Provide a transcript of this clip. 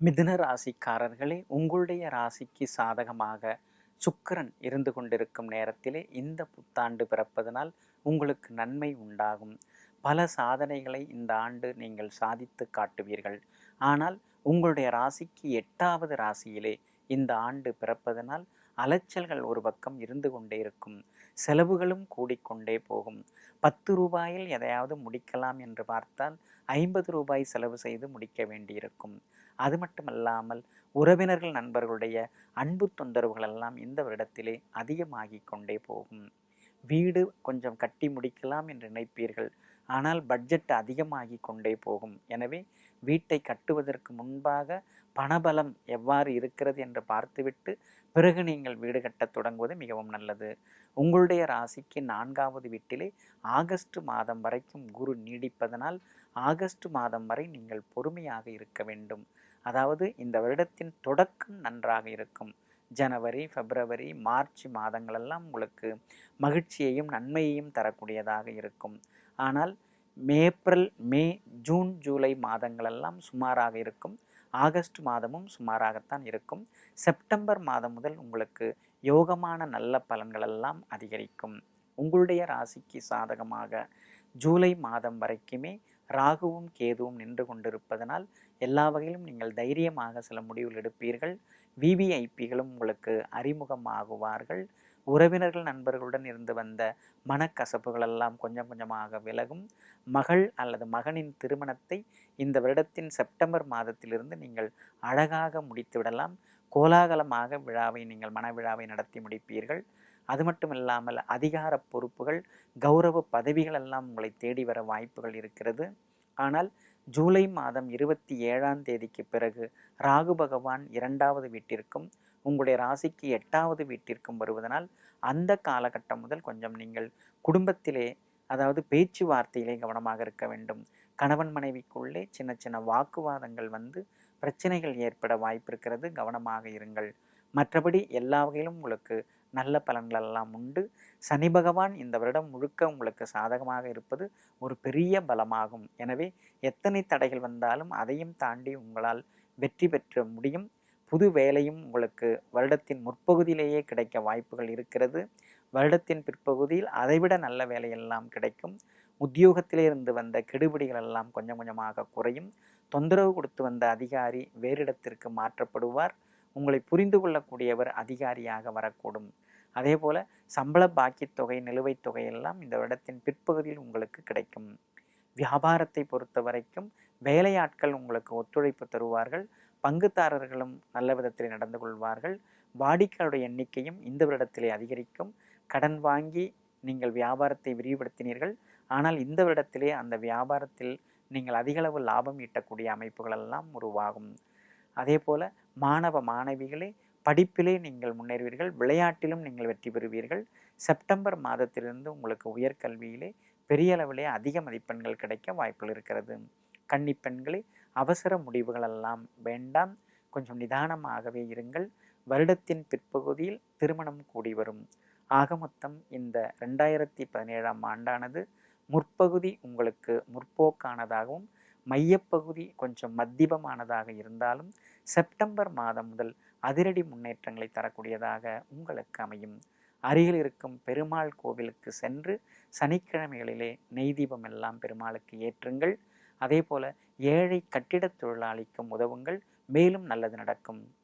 மிதுன ராசிக்காரர்களே உங்களுடைய ராசிக்கு சாதகமாக சுக்கரன் இருந்து கொண்டிருக்கும் நேரத்திலே இந்த புத்தாண்டு பிறப்பதனால் உங்களுக்கு நன்மை உண்டாகும். பல சாதனைகளை இந்த ஆண்டு நீங்கள் சாதித்து காட்டுவீர்கள். ஆனால் உங்களுடைய ராசிக்கு எட்டாவது ராசியிலே இந்த ஆண்டு பிறப்பதனால் அலைச்சல்கள் ஒரு பக்கம் இருந்து கொண்டே இருக்கும். செலவுகளும் கூடிக்கொண்டே போகும். பத்து ரூபாயில் எதையாவது முடிக்கலாம் என்று பார்த்தால் ஐம்பது ரூபாய் செலவு செய்து முடிக்க வேண்டியிருக்கும். அது மட்டுமல்லாமல் உறவினர்கள் நண்பர்களுடைய அன்பு தொந்தரவுகள் எல்லாம் இந்த வருடத்திலே அதிகமாகிக் கொண்டே போகும். வீடு கொஞ்சம் கட்டி முடிக்கலாம் என்று நினைப்பீர்கள். ஆனால் பட்ஜெட் அதிகமாகி கொண்டே போகும். எனவே வீட்டை கட்டுவதற்கு முன்பாக பணபலம் எவ்வாறு இருக்கிறது என்று பார்த்துவிட்டு பிறகு நீங்கள் வீடு கட்டத் தொடங்குவது மிகவும் நல்லது. உங்களுடைய ராசிக்கு நான்காவது வீட்டிலே ஆகஸ்ட் மாதம் வரைக்கும் குரு நீடிப்பதனால் ஆகஸ்ட் மாதம் வரை நீங்கள் பொறுமையாக இருக்க வேண்டும். அதாவது இந்த வருடத்தின் தொடக்கம் நன்றாக இருக்கும். ஜனவரி பிப்ரவரி மார்ச் மாதங்களெல்லாம் உங்களுக்கு மகிழ்ச்சியையும் நன்மையையும் தரக்கூடியதாக இருக்கும். ஆனால் ஏப்ரல் மே ஜூன் ஜூலை மாதங்களெல்லாம் சுமாராக இருக்கும். ஆகஸ்ட் மாதமும் சுமாராகத்தான் இருக்கும். செப்டம்பர் மாதம் முதல் உங்களுக்கு யோகமான நல்ல பலன்களெல்லாம் அதிகரிக்கும். உங்களுடைய ராசிக்கு சாதகமாக ஜூலை மாதம் வரைக்குமே ராகுவும் கேதுவும் நின்று கொண்டிருப்பதனால் எல்லா வகையிலும் நீங்கள் தைரியமாக சில முடிவுகள் எடுப்பீர்கள். விவிஐபிகளும் உங்களுக்கு அறிமுகமாகுவார்கள். உறவினர்கள் நண்பர்களுடன் இருந்து வந்த மனக்கசப்புகள் எல்லாம் கொஞ்சம் கொஞ்சமாக விலகும். மகள் அல்லது மகனின் திருமணத்தை இந்த வருடத்தின் செப்டம்பர் மாதத்திலிருந்து நீங்கள் அழகாக முடித்துவிடலாம். கோலாகலமாக விழாவை நீங்கள் மன விழாவை நடத்தி முடிப்பீர்கள். அது மட்டும் இல்லாமல் அதிகார பொறுப்புகள் கௌரவ பதவிகள் எல்லாம் உங்களை தேடி வர வாய்ப்புகள் இருக்கிறது. ஆனால் ஜூலை மாதம் இருபத்தி ஏழாம் தேதிக்கு பிறகு ராகு பகவான் இரண்டாவது வீட்டிற்கும் உங்களுடைய ராசிக்கு எட்டாவது வீட்டிற்கும் வருவதனால் அந்த காலகட்டம் முதல் கொஞ்சம் நீங்கள் குடும்பத்திலே அதாவது பேச்சுவார்த்தையிலே கவனமாக இருக்க வேண்டும். கணவன் மனைவிக்குள்ளே சின்ன சின்ன வாக்குவாதங்கள் வந்து பிரச்சனைகள் ஏற்பட வாய்ப்பு இருக்கிறது. கவனமாக இருங்கள். மற்றபடி எல்லா வகையிலும் உங்களுக்கு நல்ல பலன்கள் எல்லாம் உண்டு. சனி பகவான் இந்த வருடம் முழுக்க உங்களுக்கு சாதகமாக இருப்பது ஒரு பெரிய பலமாகும். எனவே எத்தனை தடைகள் வந்தாலும் அதையும் தாண்டி உங்களால் வெற்றி பெற்ற முடியும். புது வேலையும் உங்களுக்கு வருடத்தின் முற்பகுதியிலேயே கிடைக்க வாய்ப்புகள் இருக்கிறது. வருடத்தின் பிற்பகுதியில் அதைவிட நல்ல வேலையெல்லாம் கிடைக்கும். உத்தியோகத்திலிருந்து வந்த கெடுபிடிகள் எல்லாம் கொஞ்சம் கொஞ்சமாக குறையும். தொந்தரவு கொடுத்து வந்த அதிகாரி வேறிடத்திற்கு மாற்றப்படுவார். உங்களை புரிந்து கொள்ளக்கூடியவர் அதிகாரியாக வரக்கூடும். அதே போல சம்பள பாக்கித் தொகை நிலுவைத் தொகை எல்லாம் இந்த வருடத்தின் பிற்பகுதியில் உங்களுக்கு கிடைக்கும். வியாபாரத்தை பொறுத்த வரைக்கும் வேலையாட்கள் உங்களுக்கு ஒத்துழைப்பு தருவார்கள். பங்குதாரர்களும் நல்ல விதத்தில் நடந்து கொள்வார்கள். வாடிக்கையாளருடைய எண்ணிக்கையும் இந்த வருடத்திலே அதிகரிக்கும். கடன் வாங்கி நீங்கள் வியாபாரத்தை விரிவுபடுத்தினீர்கள். ஆனால் இந்த வருடத்திலே அந்த வியாபாரத்தில் நீங்கள் அதிகளவு லாபம் ஈட்டக்கூடிய அமைப்புகள் எல்லாம் உருவாகும். அதே போல மாணவ மாணவிகளே படிப்பிலே நீங்கள் முன்னேறுவீர்கள் விளையாட்டிலும் நீங்கள் வெற்றி பெறுவீர்கள். செப்டம்பர் மாதத்திலிருந்து உங்களுக்கு உயர்கல்வியிலே பெரிய அளவிலே அதிக மதிப்பெண்கள் கிடைக்க வாய்ப்புகள் இருக்கிறது. கன்னி பெண்களே அவசர முடிவுகள் எல்லாம் வேண்டாம். கொஞ்சம் நிதானமாகவே இருங்கள். வருடத்தின் பிற்பகுதியில் திருமணம் கூடி வரும். ஆக மொத்தம் இந்த ரெண்டாயிரத்தி பதினேழாம் ஆண்டானது முற்பகுதி உங்களுக்கு முற்போக்கானதாகவும் மையப்பகுதி கொஞ்சம் மத்தியமமானதாக இருந்தாலும் செப்டம்பர் மாதம் முதல் அதிரடி முன்னேற்றங்களை தரக்கூடியதாக உங்களுக்கு அமையும். அருகில் இருக்கும் பெருமாள் கோவிலுக்கு சென்று சனிக்கிழமைகளிலே நெய் தீபம் எல்லாம் பெருமாளுக்கு ஏற்றுங்கள். அதே போல ஏழை கட்டிடத் தொழிலாளிக்கும் உதவுங்கள். மேலும் நல்லது நடக்கும்.